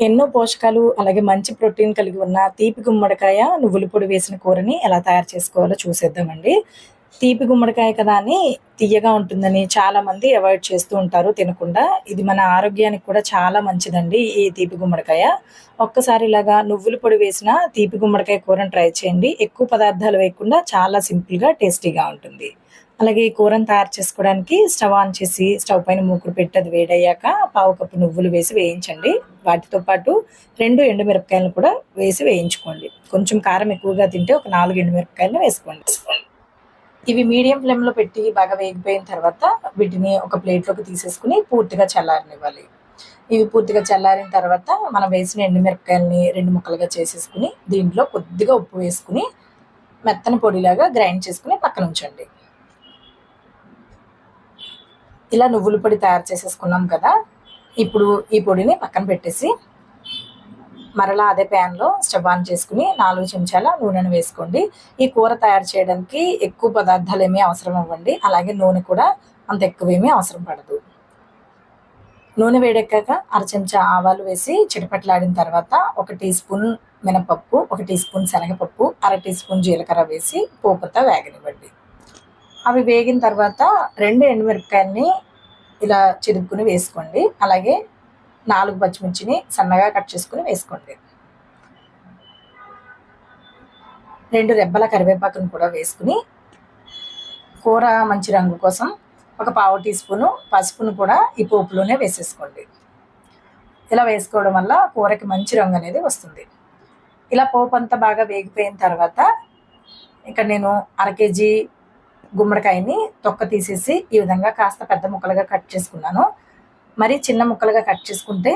ఎన్నో పోషకాలు అలాగే మంచి ప్రోటీన్ కలిగి ఉన్న తీపి గుమ్మడికాయ నువ్వుల పొడి వేసిన కూరని ఎలా తయారు చేసుకోవాలో చూసేద్దామండి. తీపి గుమ్మడికాయ కదా అని తీయగా ఉంటుందని చాలామంది అవాయిడ్ చేస్తూ ఉంటారు తినకుండా. ఇది మన ఆరోగ్యానికి కూడా చాలా మంచిదండి ఈ తీపి గుమ్మడికాయ. ఒక్కసారి ఇలాగా నువ్వుల పొడి వేసిన తీపి గుమ్మడికాయ కూరని ట్రై చేయండి. ఎక్కువ పదార్థాలు వేయకుండా చాలా సింపుల్గా టేస్టీగా ఉంటుంది. అలాగే ఈ కూరను తయారు చేసుకోవడానికి స్టవ్ ఆన్ చేసి స్టవ్ పైన మూకుడు పెట్టి అది వేడయ్యాక పావు కప్పు నువ్వులు వేసి వేయించండి. వాటితో పాటు రెండు ఎండుమిరపకాయలను కూడా వేసి వేయించుకోండి. కొంచెం కారం ఎక్కువగా తింటే ఒక నాలుగు ఎండుమిరపకాయలను వేసుకోండి. ఇవి మీడియం ఫ్లేమ్లో పెట్టి బాగా వేగిపోయిన తర్వాత వీటిని ఒక ప్లేట్లోకి తీసేసుకుని పూర్తిగా చల్లారనివ్వాలి. ఇవి పూర్తిగా చల్లారిన తర్వాత మనం వేసిన ఎండుమిరపకాయలని రెండు ముక్కలుగా చేసేసుకుని దీంట్లో కొద్దిగా ఉప్పు వేసుకుని మెత్తని పొడిలాగా గ్రైండ్ చేసుకుని పక్కన ఉంచండి. ఇలా నువ్వుల పొడి తయారు చేసేసుకున్నాం కదా ఇప్పుడు ఈ పొడిని పక్కన పెట్టేసి మరలా అదే ప్యాన్లో స్టవ్ ఆన్ చేసుకుని నాలుగు చెంచాల నూనెను వేసుకోండి. ఈ కూర తయారు చేయడానికి ఎక్కువ పదార్థాలు ఏమీ అవసరం అవ్వండి. అలాగే నూనె కూడా అంత ఎక్కువేమీ అవసరం పడదు. నూనె వేడెక్కాక అర చెంచా ఆవాలు వేసి చిటపట్లాడిన తర్వాత ఒక టీ స్పూన్ మినపప్పు ఒక టీ స్పూన్ శనగపప్పు అర టీ స్పూన్ జీలకర్ర వేసి పోపుతో వేగనివ్వండి. అవి వేగిన తర్వాత రెండు ఎండుమిరపకాయలని ఇలా చిరుక్కుని వేసుకోండి. అలాగే నాలుగు పచ్చిమిర్చిని సన్నగా కట్ చేసుకుని వేసుకోండి. రెండు రెబ్బల కరివేపాకును కూడా వేసుకుని కూర మంచి రంగు కోసం ఒక పావు టీ స్పూను పసుపును కూడా ఈ పోపులోనే వేసేసుకోండి. ఇలా వేసుకోవడం వల్ల కూరకి మంచి రంగు అనేది వస్తుంది. ఇలా పోపు అంతా బాగా వేగిపోయిన తర్వాత ఇక్కడ నేను అర కేజీ గుమ్మడికాయని తొక్క తీసేసి ఈ విధంగా కాస్త పెద్ద ముక్కలుగా కట్ చేసుకున్నాను. మరి చిన్న ముక్కలుగా కట్ చేసుకుంటే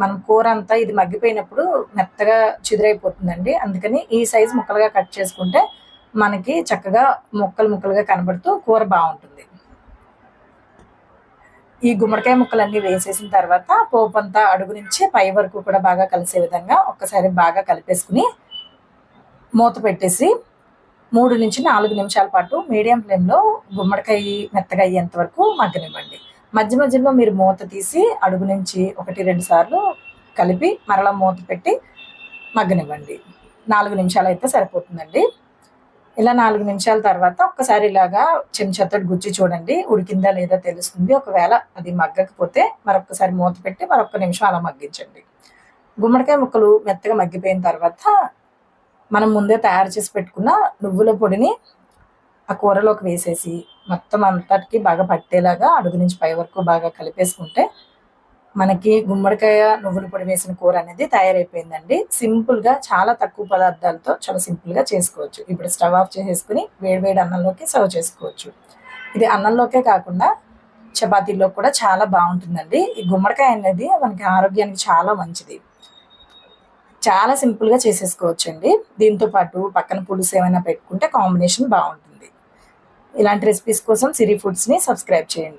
మనం కూర అంతా ఇది మగ్గిపోయినప్పుడు మెత్తగా చిదురైపోతుందండి. అందుకని ఈ సైజు ముక్కలుగా కట్ చేసుకుంటే మనకి చక్కగా ముక్కలు ముక్కలుగా కనబడుతూ కూర బాగుంటుంది. ఈ గుమ్మడికాయ ముక్కలన్నీ వేసేసిన తర్వాత పోపు అంతా అడుగు నుంచి పై వరకు కూడా బాగా కలిసే విధంగా ఒక్కసారి బాగా కలిపేసుకుని మూత పెట్టేసి మూడు నుంచి నాలుగు నిమిషాల పాటు మీడియం ఫ్లేమ్లో గుమ్మడికాయ మెత్తగా అయ్యేంత వరకు మగ్గనివ్వండి. మధ్య మధ్యలో మీరు మూత తీసి అడుగు నుంచి ఒకటి రెండు సార్లు కలిపి మరలా మూత పెట్టి మగ్గనివ్వండి. నాలుగు నిమిషాలు అయితే సరిపోతుందండి. ఇలా నాలుగు నిమిషాల తర్వాత ఒక్కసారి ఇలాగా చెంచాతో గుచ్చి చూడండి. ఉడికిందా లేదా తెలుస్తుంది. ఒకవేళ అది మగ్గకపోతే మరొకసారి మూత పెట్టి మరొక నిమిషం అలా మగ్గించండి. గుమ్మడికాయ ముక్కలు మెత్తగా మగ్గిపోయిన తర్వాత మనం ముందే తయారు చేసి పెట్టుకున్న నువ్వుల పొడిని ఆ కూరలోకి వేసేసి మొత్తం అంతటికి బాగా పట్టేలాగా అడుగు నుంచి పై వరకు బాగా కలిపేసుకుంటే మనకి గుమ్మడికాయ నువ్వుల పొడి వేసిన కూర అనేది తయారైపోయిందండి. సింపుల్గా చాలా తక్కువ పదార్థాలతో చాలా సింపుల్గా చేసుకోవచ్చు. ఇప్పుడు స్టవ్ ఆఫ్ చేసేసుకుని వేడివేడి అన్నంలోకి సర్వ్ చేసుకోవచ్చు. ఇది అన్నంలోకే కాకుండా చపాతీల్లో కూడా చాలా బాగుంటుందండి. ఈ గుమ్మడికాయ అనేది మనకి ఆరోగ్యానికి చాలా మంచిది. చాలా సింపుల్గా చేసేసుకోవచ్చండి. దీంతో పాటు పక్కన పులుసు ఏమైనా పెట్టుకుంటే కాంబినేషన్ బాగుంటుంది. ఇలాంటి రెసిపీస్ కోసం సిరి ఫుడ్స్ని సబ్స్క్రైబ్ చేయండి.